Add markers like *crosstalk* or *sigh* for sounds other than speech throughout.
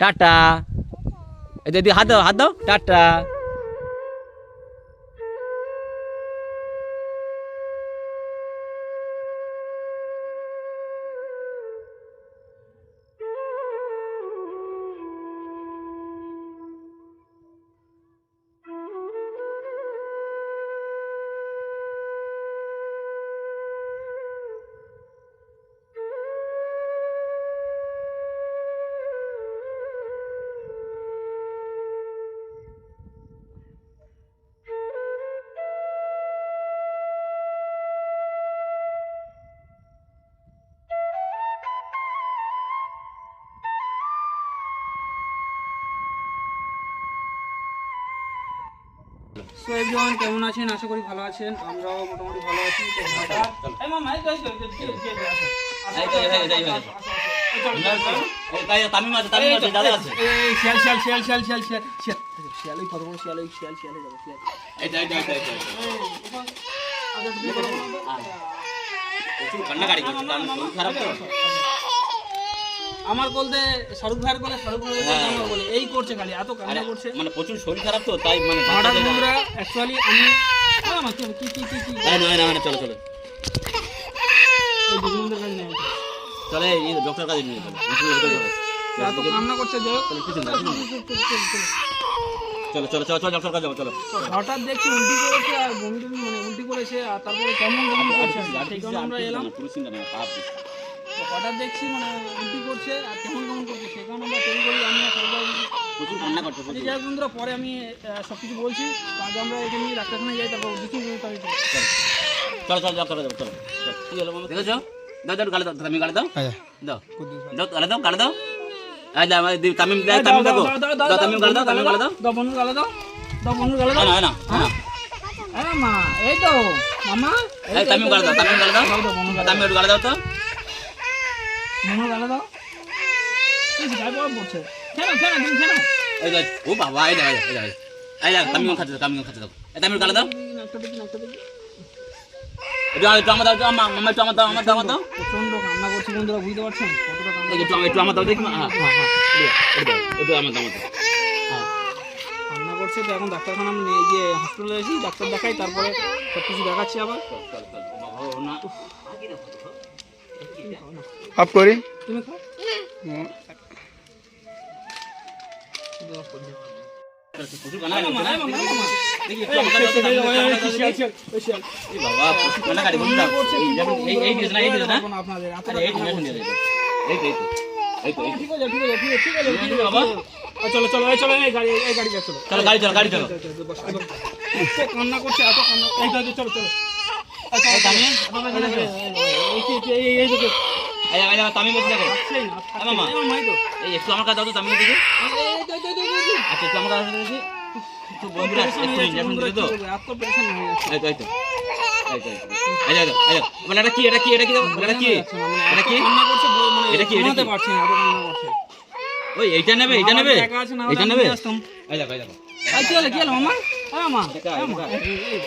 Tata. এই দিদি হাত দাও হাত দাও। টাটা। সো এভরিওয়ান কেমন আছেন আশা করি ভালো আছেন আমরাও মোটামুটি ভালো আছি আচ্ছা, কান্নাকাটি করছে খারাপ তো আমার বলতে শাহরুখ ভাইয়ের বলে শাহরুখ ভাইয়ের আমার বলে। এই করছে খালি এত কান্না করছে। মানে প্রচুর শরীর খারাপ তো তাই মানে বাচ্চাদের- বন্ধুরা অ্যাকচুয়ালি আমি আ, মা, কি কি কি কি না, না, না, চলো চলো। চলে এই ডক্টর কাছে নিয়ে চলো। এত কান্না করছে যে চলো। চলো চলো চলো চলো ডক্টর কাছে চলো। হঠাৎ দেখছি উল্টি করেছে আর বমি মানে উল্টি করেছে আর তারপরে কেমন কেমন করছে? সেই কারণে আমরা এলাম? পুরো চিন্তা নেই পাপ হঠাৎ দেখছি মানে উল্টি করছে আর কেমন কেমন করছে সেই কারণে আমরা তৈরি করি আমি সবাই প্রচুর কান্না করছে আচ্ছা যাই বন্ধুরা পরে আমি সব কিছু বলছি আগে আমরা এখানে ডাক্তারখানায় যাই তারপর দেখি চলো। চলো যাব চলো চলো। কি হলো মামা দেখেছ? দাও দাও গালে দাও তুমি গালে দাও। দাও। দাও গালে দাও গালে দাও। এই দাও আমার তামিম দাও তামিম দেখো। দাও তামিম গালে দাও তামিম গালে দাও। দাও বন্ধু গালে দাও। দাও বন্ধু গালে দাও। না না না হ্যাঁ মা এই তো মামা এই তামিম গালে দাও তামিম গালে দাও। দাও দাও তামিম গালে দাও তো। গালে দাও গায়ে পড়ছে তুমি এই ও বাবা এই দাও এই দাও, এই দাও তামিম খাচ্ছে দাও তামিম খাচ্ছে দাও এই তামিম গালে একটা আমার দাও আমার মামা একটু আমার দাও আমার দাও আমার দাও প্রচণ্ড কান্না করছে বন্ধুরা বুঝতে পারছেন কতটা কান্না একটু আমার- একটু আমার দাও দেখি হ্যাঁ হ্যাঁ হ্যাঁ এই দাও, এই দাও আমার দাও আমার দাও হ্যাঁ কান্না করছে তো এখন ডাক্তারখানা আমি নিয়ে গিয়ে হসপিটালে এসেছি ডাক্তার দেখাই তারপরে সব কিছু দেখাচ্ছি আবার না অফ করি চলো চলো চলো গাড়ি গাড়ি চলো চলো গাড়ি চলো গাড়ি চলো কান্না করছে এত কান্না চলো চলো তামিম বসে দেখো মামা। এই একটু আমার কাছে দাও তো তামিম দেখি। আচ্ছা একটু আমার কাছে দেখি একটু বন্ধুরা একটু হয়ে দিলে তো হয়ে। এই তো এই তো এটা কি এটা কি এটা কি এটা কি মানে এটা কি মানে এটা কি, এটা কি? ওই এইটা নেবে এইটা নেবে এইটা নেবে এই দেখো দেখো কি হলো, মামা? এই,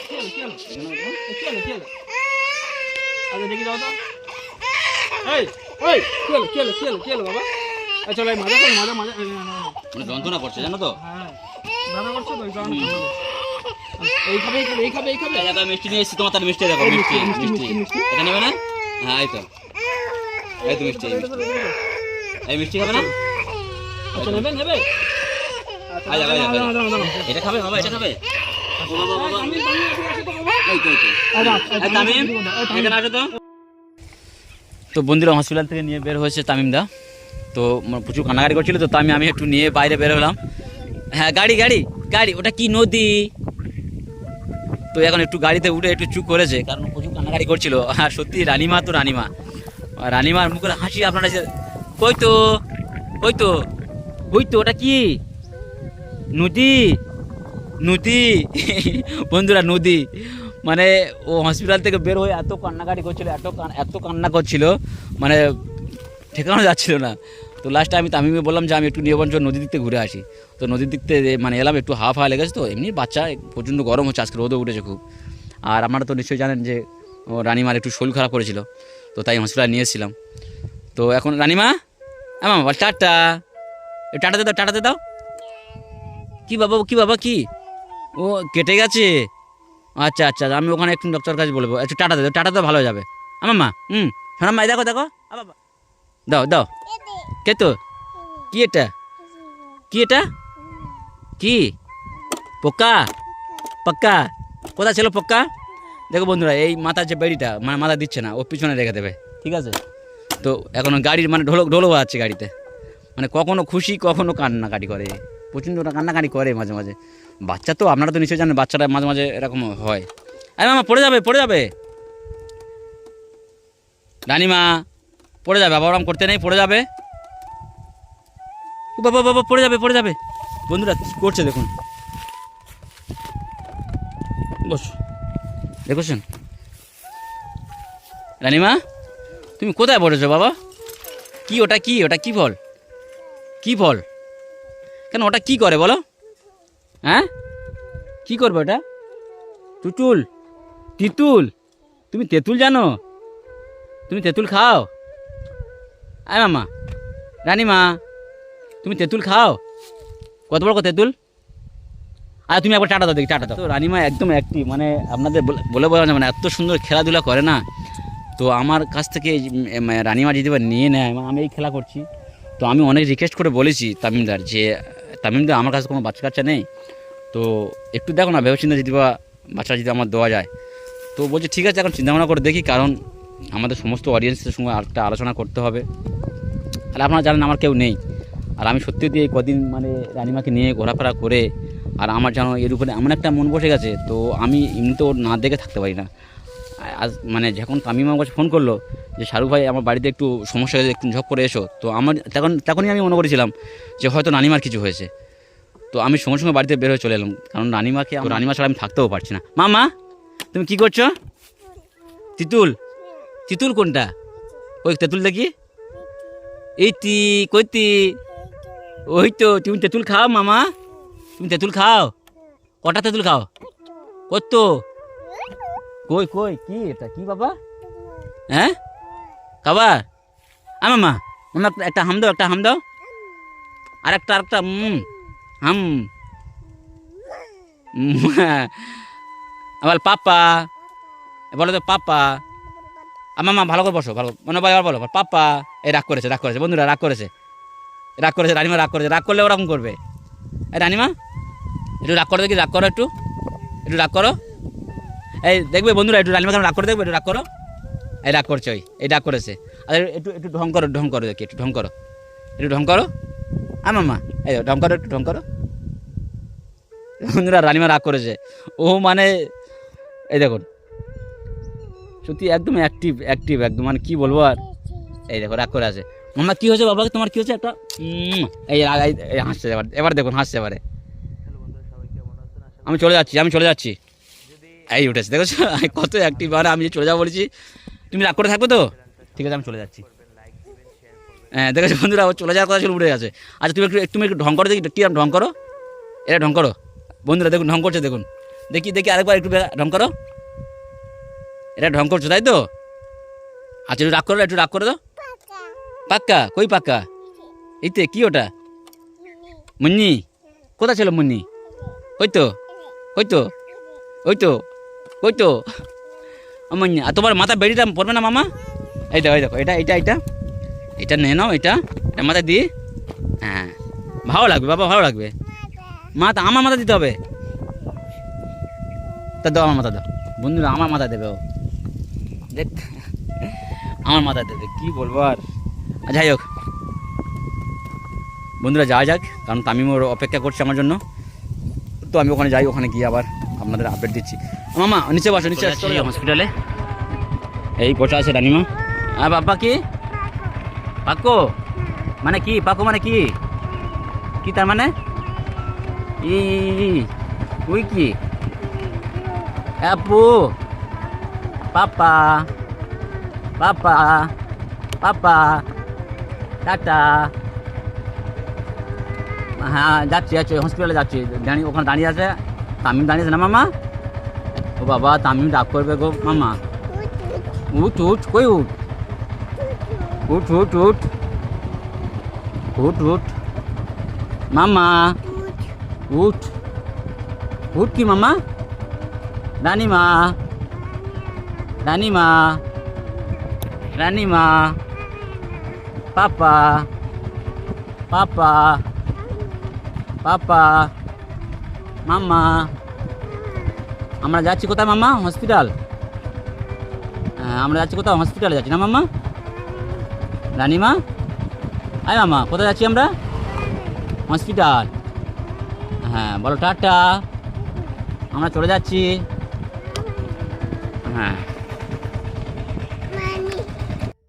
কি হলো, কি হলো? আচ্ছা, দেখি দাও তো। এই, ওই, কি হলো, কি হলো, বাবা? চলো, এই, মজা করো, মজা, মজা। মানে যন্ত্রণা করছে জানো তো হ্যাঁ, করছে তো, এই খাবে, এই খাবে, এই খাবে, এই মিষ্টি নিয়ে এসেছি তোমার তার মিষ্টি দেখো মিষ্টি মিষ্টি। এটা নেবে না হ্যাঁ এই তো এই তো মিষ্টি মিষ্টি। এই মিষ্টি খাবে না আচ্ছা, নেবে, নেবে? এটা খাবে বাবা এটা খাবে। তো, বন্ধুরা হসপিটাল থেকে নিয়ে বের হয়েছে তামিমদা তো প্রচুর কান্নাকাটি করছিল তো আমি আমি একটু নিয়ে বাইরে বের হলাম। হ্যাঁ গাড়ি গাড়ি গাড়ি ওটা কি নদী? তো এখন একটু গাড়িতে উঠে একটু চুপ করেছে কারণ প্রচুর কান্নাকাটি করছিল। আর সত্যি রানিমা তো রানিমা। রানিমার মুখের হাসি আপনারা যে কই তো কই তো কই তো ওটা কি? নদী নদী। *laughs* বন্ধুরা, নদী। মানে ও হসপিটাল থেকে বের হয়ে এত কান্নাকাটি করছিল, এত এত কান্না করছিল মানে ঠেকানো যাচ্ছিল না। তো লাস্টে আমি তামিমে বললাম যে, আমি একটু নিয়বঞ্চ নদীর দিক থেকে ঘুরে আসি। তো নদীর দিক থেকে মানে এলাম, একটু হাফ হাওয়া লেগেছে তো, এমনি বাচ্চা, প্রচণ্ড গরম হচ্ছে, আজকে রোদও উঠেছে খুব। আর আপনারা তো নিশ্চয়ই জানেন যে, ও রানিমার একটু শরীর খারাপ করেছিল, তো তাই হসপিটাল নিয়ে এসেছিলাম। তো এখন রানিমা হ্যাঁ মামা টাটা। টাটাতে দাও টাটাতে দাও। কি বাবা কি বাবা, কি? ও, কেটে গেছে? আচ্ছা আচ্ছা আমি ওখানে একটু ডক্টর কাছে বলব। একটু টাটা দাও, টাটা তো ভালো যাবে। আমার মা, হুম শোনাম মা দেখো দেখো। দাও দাও। কে তো? কি এটা? কি এটা? কি? পোকা? পক্কা? কোথায় ছিল পক্কা দেখো বন্ধুরা, এই মাথার যে বেড়িটা মানে মাথা দিচ্ছে না, ও পিছনে রেখে দেবে, ঠিক আছে? তো এখন গাড়ির মানে ঢোলক ঢোলো আছে গাড়িতে। মানে কখনো খুশি, কখনো কান্নাকাটি করে। প্রচণ্ড কান্নাকাটি করে মাঝে মাঝে। বাচ্চা তো, আপনারা তো নিশ্চয়ই জানেন বাচ্চারা মাঝে মাঝে এরকম হয়। আরে মামা, পড়ে যাবে পড়ে যাবে। রানিমা, পড়ে যাবে আবার ওরম করতে নেই, পড়ে যাবে। বাবা বাবা, পড়ে যাবে পড়ে যাবে। বন্ধুরা, কি করছে দেখুন। বস। দেখেছেন? রানিমা, তুমি কোথায় পড়েছো বাবা? কি ওটা কি? ওটা কি ফল? কি ফল? কেন, ওটা কি করে বলো? হ্যাঁ? কি করবে ওটা? টুটুল, তিতুল, তুমি তেঁতুল জানো? তুমি তেঁতুল খাও? আয় মামা, রানিমা, তুমি তেঁতুল খাও? কত বড় তেঁতুল? আর তুমি একবার টাটা দাও দেখি, টাটা দাও। তো রানিমা একদম একটি মানে আপনাদের বলে- বলে বোঝা যাবে না, এত সুন্দর খেলাধুলা করে না। তো আমার কাছ থেকে রানিমা যদি নিয়ে নেয় মানে আমি এই খেলা করছি। তো আমি অনেক রিকোয়েস্ট করে বলেছি তামিমদার যে তামিমদা আমার কাছে কোনো বাচ্চা কাচ্চা নেই। তো একটু দেখো না, ভেবেচিন্তা যদি বা বাচ্চা যদি আমার দেওয়া যায়। তো বলছে, ঠিক আছে, এখন চিন্তাভাবনা করে দেখি, কারণ আমাদের সমস্ত অডিয়েন্সের সঙ্গে একটা আলোচনা করতে হবে। তাহলে আপনারা জানেন, আমার কেউ নেই। আর আমি সত্যি এই কদিন মানে রানিমাকে নিয়ে ঘোরাফেরা করে, আর আমার যেন এর উপরে এমন একটা মন বসে গেছে, তো আমি এমনিতেও না দেখে থাকতে পারি না। আজ মানে যখন তামিম আমার কাছে ফোন করল যে, শাহরুখ ভাই, আমার বাড়িতে একটু সমস্যা হয়েছে, একটু ঝপ করে এসো। তো আমার তখন, তখনই আমি মনে করেছিলাম যে, হয়তো নানিমার কিছু হয়েছে। তো আমি সঙ্গে সঙ্গে বাড়িতে বের হয়ে চলে এলাম, কারণ রানিমাকে আমার- রানিমা ছাড়া আমি থাকতেও পারছি না। মা মা, তুমি কি করছ? তিতুল তিতুল কোনটা? ওই তেঁতুল দেখি। এই তি কইতি ওই তো, তুমি তেঁতুল খাও মামা তুমি তেঁতুল খাও। কটা তেঁতুল খাও? কত? কই কই, কি এটা? কি বাবা? হ্যাঁ? খাবার? আ মামা মামা, একটা- হাম দাও, একটা হাম দাও। আর একটা আর একটা হাম। আবার পাপা বলো তো পাপা। আমার মা ভালো করে বসো, ভালো মনে বলো বলো, পাপা। এই রাগ করেছে রাগ করেছে, বন্ধুরা, রাগ করেছে। রাগ করেছে, রানিমা রাগ করেছে, রাগ করলে ওরকম করবে। এই রানিমা, একটু রাগ করো দেখি, রাগ করো একটু। একটু রাগ করো। এই দেখবে বন্ধুরা, একটু রানিমা কেন রাগ করে দেখবে? একটু রাগ করো। এই রাগ করছে ওই, এই রাগ করেছে। আর একটু একটু ঢং করো ঢং করো দেখি, একটু ঢং করো। একটু ঢং করো। আ মামা, এই ঢং করো, একটু ঢং করো। বন্ধুরা রানিমা রাগ করেছে। ও মানে এই দেখুন। সত্যি একদম অ্যাক্টিভ অ্যাক্টিভ একদম মানে কী বলব আর? এই দেখো, রাগ করে আছে। মামা, কি হয়েছে বাবাকে? তোমার কী হয়েছে একটা? এই হাসছে এবার এবার দেখুন, হাসছে এবারে। আমি চলে যাচ্ছি, আমি চলে যাচ্ছি। এই উঠেছে। দেখেছ কত অ্যাক্টিভ আর আমি চলে যাব বলেছি, তুমি রাগ করে থাকবে তো? ঠিক আছে, আমি চলে যাচ্ছি। হ্যাঁ দেখেছ বন্ধুরা, ও চলে যাওয়ার কথা ছিল উঠে গেছে। আচ্ছা তুমি একটু তুমি একটু ঢং করো, দেখি কী ঢং করো। এটা ঢং করো। বন্ধুরা, দেখুন, ঢং করছে, দেখুন। দেখি দেখি আরেকবার একটু ঢং করো। এটা ঢং করছ, তাই তো? আচ্ছা একটু রাগ করো, একটু রাগ করে দাও পাক্কা? কই পাক্কা? এইতে, কি ওটা? মুন্নি। কোথায় ছিল মুন্নি? ওই তো ওই তো ওই তো। ওই তো আমার তোমার মাথা বেড়িটা পড়বে না মামা? এই দেখো দেখো, এটা এটা এটা। এটা নিয়ে নাও, এটা। এটা মাথায় দিই হ্যাঁ। ভালো লাগবে, বাবা, ভালো লাগবে। মাথা আমার মাথা দিতে হবে? তা দাও, আমার মাথা দাও। বন্ধুরা, আমার মাথা দেবে ও। দেখ, আমার মাথা দেবে, কি বলব আর। আর যাই হোক। বন্ধুরা, যাওয়া যাক, কারণ তামিম ওর অপেক্ষা করছে আমার জন্য। তো আমি ওখানে যাই, ওখানে গিয়ে আবার আপনাদের আপডেট দিচ্ছি। মামা নিচে বসো নিচে চলে হসপিটালে এই বসে আছে রানিমা। আর বাবা কি? পাকো। মানে কি? পাকো মানে কি? কি তার মানে? ই ওই কি? আপু পাপা পাপা পাপা টাটা। হ্যাঁ যাচ্ছি যাচ্ছি হসপিটালে যাচ্ছি। দাঁড়িয়ে ওখানে দাঁড়িয়ে আছে। তামিম দাঁড়িয়ে আছে না মামা? ও বাবা, তামিম ডাক করবে গো, মামা। উঠ উঠ, কই উঠ? উঠ উঠ উঠ। উঠ উঠ। মামা, উঠ। উঠ কি, মামা? রানিমা। রানিমা। রানিমা। পাপা। পাপা। পাপা। মামা। আমরা যাচ্ছি কোথায়, মাম্মা? হসপিটাল হ্যাঁ আমরা যাচ্ছি কোথাও হসপিটালে যাচ্ছি, না, মাম্মা? রানিমা? আয় মামা কোথায় যাচ্ছি আমরা? হসপিটাল হ্যাঁ বলো, টাটা। আমরা চলে যাচ্ছি। হ্যাঁ।